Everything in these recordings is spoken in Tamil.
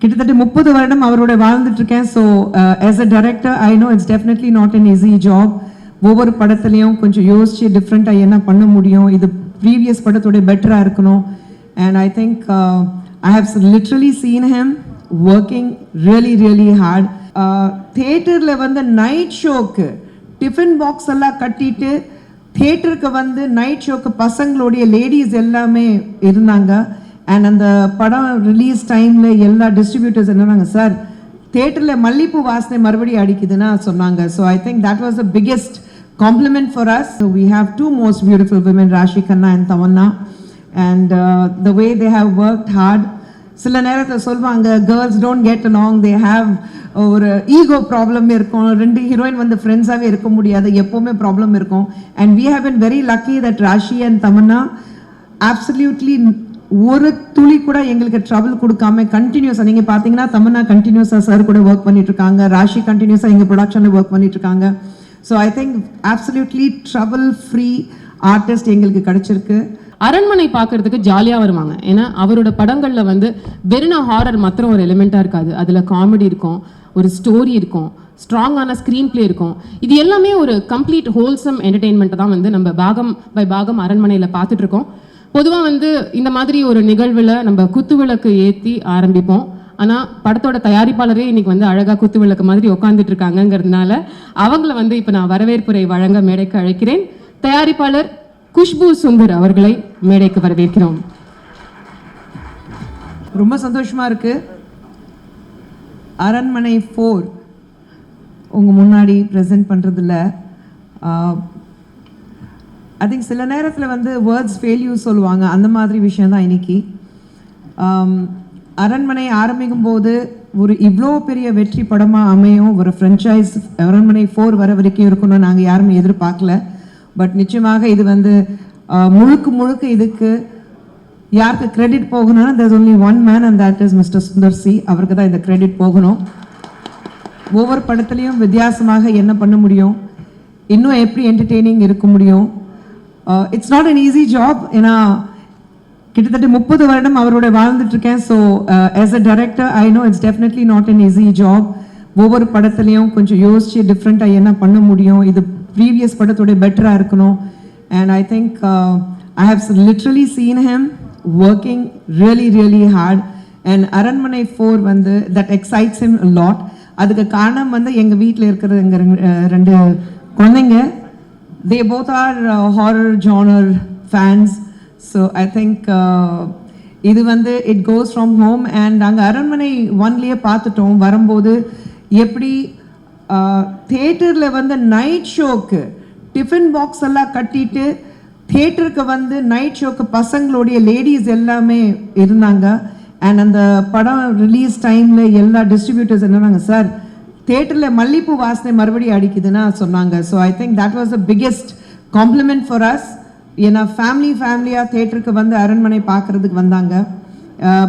கிட்டத்தட்ட முப்பது வருடம் அவரோட வாழ்ந்துட்டு இருக்கேன் so as a director I know it's definitely not an easy job ஒவ்வொரு படத்துலையும் கொஞ்சம் யோசிச்சு டிஃப்ரெண்ட்டாக என்ன பண்ண முடியும். இது ப்ரீவியஸ் படத்தோட பெட்டராக இருக்கணும். And I think I have literally seen him working really really hard தேட்டரில் வந்து நைட் ஷோக்கு டிஃபன் பாக்ஸ் எல்லாம் கட்டிட்டு தியேட்டருக்கு வந்து நைட் ஷோக்கு பசங்களுடைய லேடிஸ் எல்லாமே இருந்தாங்க. அண்ட் அந்த படம் ரிலீஸ் டைமில் எல்லா டிஸ்ட்ரிபியூட்டர்ஸ் என்னன்னாங்க சார் தேட்டரில் மல்லிப்பூ வாசனை மறுபடியும் அடிக்குதுன்னா சொன்னாங்க. So I think that was the biggest compliment for us we have two most beautiful women Rashi Khanna and Tamannaah and the way they have work hard சில நேரத்தில் சொல்லுவாங்க girls don't get along. They have ஒரு ஈகோ ப்ராப்ளம் இருக்கும். ரெண்டு ஹீரோயின் வந்து ஃப்ரெண்ட்ஸாகவே இருக்க முடியாது. எப்போவுமே ப்ராப்ளம் இருக்கும். And we have been very lucky that Rashi and Tamannaah absolutely ஒரு துளி கூட எங்களுக்கு ட்ரபிள் கொடுக்காம கண்டினியூஸாக நீங்கள் பார்த்தீங்கன்னா தமன்னா கண்டினியூஸாக சார் கூட ஒர்க் பண்ணிட்டு இருக்காங்க ராஷி கண்டினியூஸாக எங்கள் ப்ரொடக்ஷனில் ஒர்க் பண்ணிட்டு இருக்காங்க so I think absolutely trouble free artist எங்களுக்கு கிடைச்சிருக்கு. அரண்மனை பார்க்கறதுக்கு ஜாலியாக வருவாங்க. ஏன்னா அவரோட படங்களில் வந்து வெறும் ஹாரர் மாத்திரம் ஒரு எலிமெண்ட்டாக இருக்காது. அதில் காமெடி இருக்கும் ஒரு ஸ்டோரி இருக்கும் ஸ்ட்ராங்கான ஸ்க்ரீன் ப்ளே இருக்கும். இது எல்லாமே ஒரு கம்ப்ளீட் ஹோல்சம் என்டர்டெயின்மெண்ட்டை தான் வந்து நம்ம பாகம் பை பாகம் அரண்மனையில் பார்த்துட்ருக்கோம் பொதுவாக வந்து இந்த மாதிரி ஒரு நிகழ்வில் நம்ம குத்து விளக்கு ஏற்றி ஆரம்பிப்போம். ஆனால் படத்தோட தயாரிப்பாளரே இன்னைக்கு வந்து அழகாக குத்து விளக்கு மாதிரி உட்காந்துட்டு இருக்காங்கங்கிறதுனால அவங்கள வந்து இப்போ நான் வரவேற்புரை வழங்க மேடைக்கு அழைக்கிறேன். தயாரிப்பாளர் குஷ்பு சுந்தர் அவர்களை மேடைக்கு வரவேற்கிறோம். ரொம்ப சந்தோஷமாக இருக்கு. அரண்மனை ஃபோர் உங்கள் முன்னாடி ப்ரெசென்ட் பண்ணுறதில்ல ஐ திங்க் சில நேரத்தில் வந்து வேர்ட்ஸ் ஃபெயில்யூ சொல்லுவாங்க. அந்த மாதிரி விஷயம் தான் இன்னைக்கு. Um, அரண்மனை ஆரம்பிக்கும் போது ஒரு இவ்வளோ பெரிய வெற்றி படமாக அமையும். ஒரு ஃப்ரெஞ்சைஸ் அரண்மனை ஃபோர் வர வரைக்கும் இருக்கணும்னு நாங்கள் யாருமே எதிர்பார்க்கல. பட் நிச்சயமாக இது வந்து uh, முழுக்க முழுக்க இதுக்கு யாருக்கு கிரெடிட் போகணும்னா there's only one man and that is mister Sundar C அவருக்கு தான் இந்த கிரெடிட் போகணும். ஒவ்வொரு படத்துலையும் வித்தியாசமாக என்ன பண்ண முடியும்? இன்னும் எப்படி என்டர்டெய்னிங் இருக்க முடியும்? It's not an easy job ஏன்னா கிட்டத்தட்ட முப்பது வருடம் அவரோட வாழ்ந்துட்டு இருக்கேன் so as a director I know it's definitely not an easy job ஒவ்வொரு படத்துலையும் கொஞ்சம் யோசிச்சு டிஃப்ரெண்ட்டாக என்ன பண்ண முடியும். இது ப்ரீவியஸ் படத்தோட பெட்டராக இருக்கணும். And I think I have literally seen him working really really hard and Aranmanai four வந்து தட் எக்ஸைட்ஸ் him லாட் அதுக்கு காரணம் வந்து எங்கள் வீட்டில் இருக்கிற எங்கள் ரெண்டு குழந்தைங்க they both are horror genre fans so I think இது வந்து it goes from home and நாங்கள் அரண்மனை ஒன்லேயே பார்த்துட்டோம். வரும்போது எப்படி uh, தேட்டரில் வந்து நைட் ஷோக்கு டிஃபன் பாக்ஸ் எல்லாம் கட்டிட்டு தேட்டருக்கு வந்து நைட் ஷோக்கு பசங்களுடைய லேடிஸ் எல்லாமே இருந்தாங்க. அண்ட் அந்த படம் ரிலீஸ் டைமில் எல்லா டிஸ்ட்ரிபியூட்டர்ஸ் என்னன்னாங்க சார் தேட்டரில் மல்லிப்பூ வாசனை மறுபடியும் அடிக்குதுன்னா சொன்னாங்க. So I think that was the biggest compliment for us ஏன்னா ஃபேமிலி ஃபேமிலியாக தேட்டருக்கு வந்து அரண்மனை பார்க்கறதுக்கு வந்தாங்க.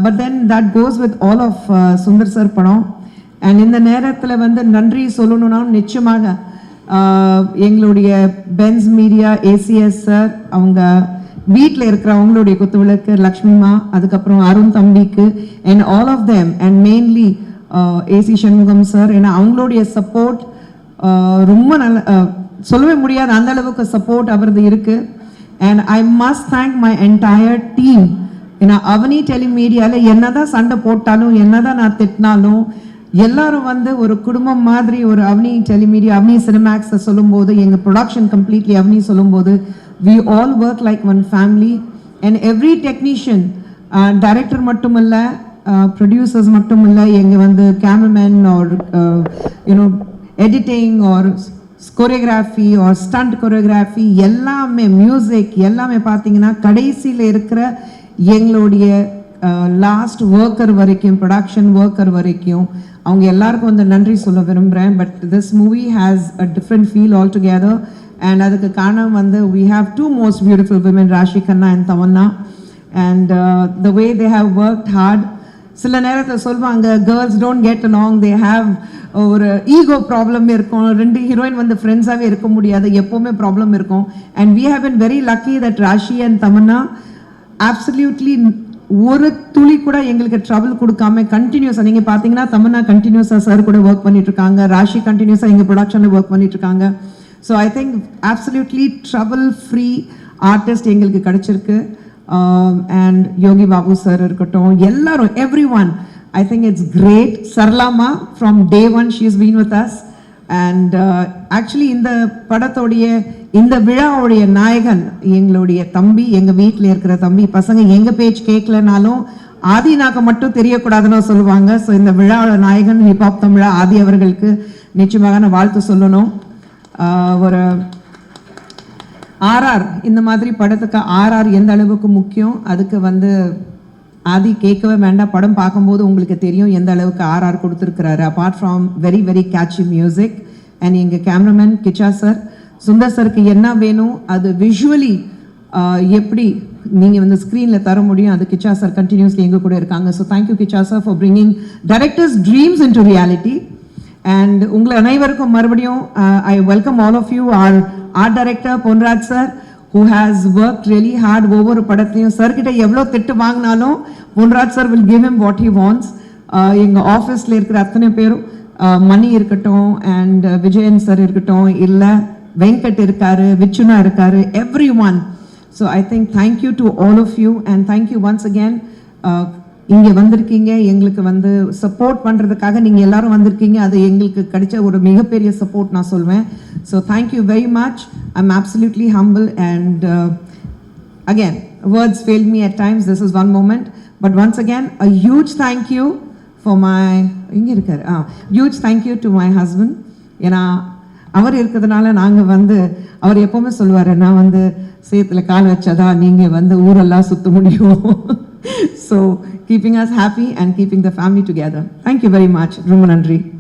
But then that goes with all of Sundar sir படம். அண்ட் இந்த நேரத்தில் வந்து நன்றி சொல்லணும்னா நிச்சயமாக uh, எங்களுடைய பென்ஸ் மீடியா ஏசிஎஸ் சார் அவங்க வீட்டில் இருக்கிற அவங்களுடைய குத்துவிளக்கு லக்ஷ்மிமா அதுக்கப்புறம் அருண் தம்பிக்கு and all of them and mainly AC Shanmugam sir ஏன்னா அவங்களுடைய சப்போர்ட் ரொம்ப நல்ல சொல்லவே முடியாது அந்த அளவுக்கு சப்போர்ட் அவரது இருக்கு. And I must thank my entire team ஏன்னா அவனி டெலிமீடியாவில் என்னதான் சண்டை போட்டாலும் என்னதான் நான் திட்டினாலும் எல்லாரும் வந்து ஒரு குடும்பம் மாதிரி ஒரு அவனி டெலிமீடியா அவனி சினிமேக்ஸை சொல்லும்போது எங்கள் ப்ரொடக்ஷன் கம்ப்ளீட்லி அவனி சொல்லும்போது we all work like one family and every technician director மட்டும் Uh, ப்ரொடியூசர்ஸ் மட்டும் இல்லை எங்கள் வந்து cameraman or you know editing or choreography or stunt choreography எல்லாமே மியூசிக் எல்லாமே பார்த்தீங்கன்னா கடைசியில் இருக்கிற எங்களுடைய uh, லாஸ்ட் ஒர்க்கர் வரைக்கும் ப்ரொடக்ஷன் ஒர்க்கர் வரைக்கும் அவங்க எல்லாருக்கும் வந்து நன்றி சொல்ல விரும்புகிறேன் but this movie has a different feel all together and அதுக்கு காரணம் வந்து we have two most beautiful women Rashi Khanna and Tamannaah and the way they have work hard சில நேரத்தில் சொல்லுவாங்க girls don't get along they have ஒரு ஈகோ ப்ராப்ளம் இருக்கும். ரெண்டு ஹீரோயின் வந்து ஃப்ரெண்ட்ஸாகவே இருக்க முடியாது. எப்போவுமே ப்ராப்ளம் இருக்கும். And we have been very lucky that Rashi and Tamannaah absolutely ஒரு துளி கூட எங்களுக்கு ட்ரபிள் கொடுக்காம கண்டினியூஸாக நீங்கள் பார்த்தீங்கன்னா தமன்னா கண்டினியூஸாக சார் கூட ஒர்க் பண்ணிட்டு இருக்காங்க. ராஷி கண்டினியூஸாக எங்கள் ப்ரொடக்ஷனில் ஒர்க் பண்ணிட்டு இருக்காங்க. So I think absolutely trouble free artist எங்களுக்கு கிடச்சிருக்கு. அண்ட் யோகி பாபு சார் இருக்கட்டும் எல்லாரும் every one I think it's great சர்லாமா from day one she is been with us and actually இந்த படத்தோடைய இந்த விழாவுடைய நாயகன் எங்களுடைய தம்பி எங்கள் வீட்டில் இருக்கிற தம்பி பசங்க எங்கள் பேச்சு கேட்கலனாலும் ஆதினாக்க மட்டும் தெரியக்கூடாதுன்னு சொல்லுவாங்க. ஸோ இந்த விழாவோட நாயகன் ஹிப்ஹாப் தமிழா ஆதி அவர்களுக்கு நிச்சயமாக நான் வாழ்த்து சொல்லணும். Uh, ஒரு ஆர்ஆர் இந்த மாதிரி படத்துக்கு ஆர்ஆர் எந்த அளவுக்கு முக்கியம்? அதுக்கு வந்து ஆதி கேட்கவே வேண்டாம். படம் பார்க்கும்போது உங்களுக்கு தெரியும் எந்த அளவுக்கு ஆர்ஆர் கொடுத்துருக்கிறாரு. Apart from very very catchy music and எங்கள் கேமராமேன் கிச்சா சார் சுந்தர் சருக்கு என்ன வேணும்? அது விஷுவலி எப்படி நீங்கள் வந்து ஸ்க்ரீனில் தர முடியும்? அது கிச்சா சார் கண்டினியூஸ்லி எங்கள் கூட இருக்காங்க. So thank you Kicha sir for bringing directors dreams into reality and உங்களை அனைவருக்கும் மறுபடியும் I welcome all of you our art director Ponraj sir who has work really hard ஒவ்வொரு படத்தையும் சார்கிட்ட எவ்வளோ திட்டு வாங்கினாலும் Ponraj sir will give him what he wants எங்கள் ஆஃபீஸில் இருக்கிற அத்தனை பேரும் மணி இருக்கட்டும் அண்ட் விஜயன் சார் இருக்கட்டும் இல்லை வெங்கட் இருக்காரு விச்சுனா இருக்காரு every one so I think thank you to all of you and thank you once again இங்கே வந்திருக்கீங்க எங்களுக்கு வந்து சப்போர்ட் பண்ணுறதுக்காக நீங்கள் எல்லாரும் வந்திருக்கீங்க. அது எங்களுக்கு கிடைச்ச ஒரு மிகப்பெரிய சப்போர்ட் நான் சொல்வேன். So thank you very much I am absolutely humble and again words fail me at times this is one moment but once again a huge thank you for my இங்கே இருக்கார். A huge thank you to my husband ஏன்னா அவர் இருக்கிறதுனால நாங்கள் வந்து அவர் எப்போவுமே சொல்லுவார் நான் வந்து சேத்துல கால் வச்சாதான் நீங்கள் வந்து ஊரெல்லாம் சுத்த முடியும். so keeping us happy and keeping the family together. Thank you very much, Rumanandri.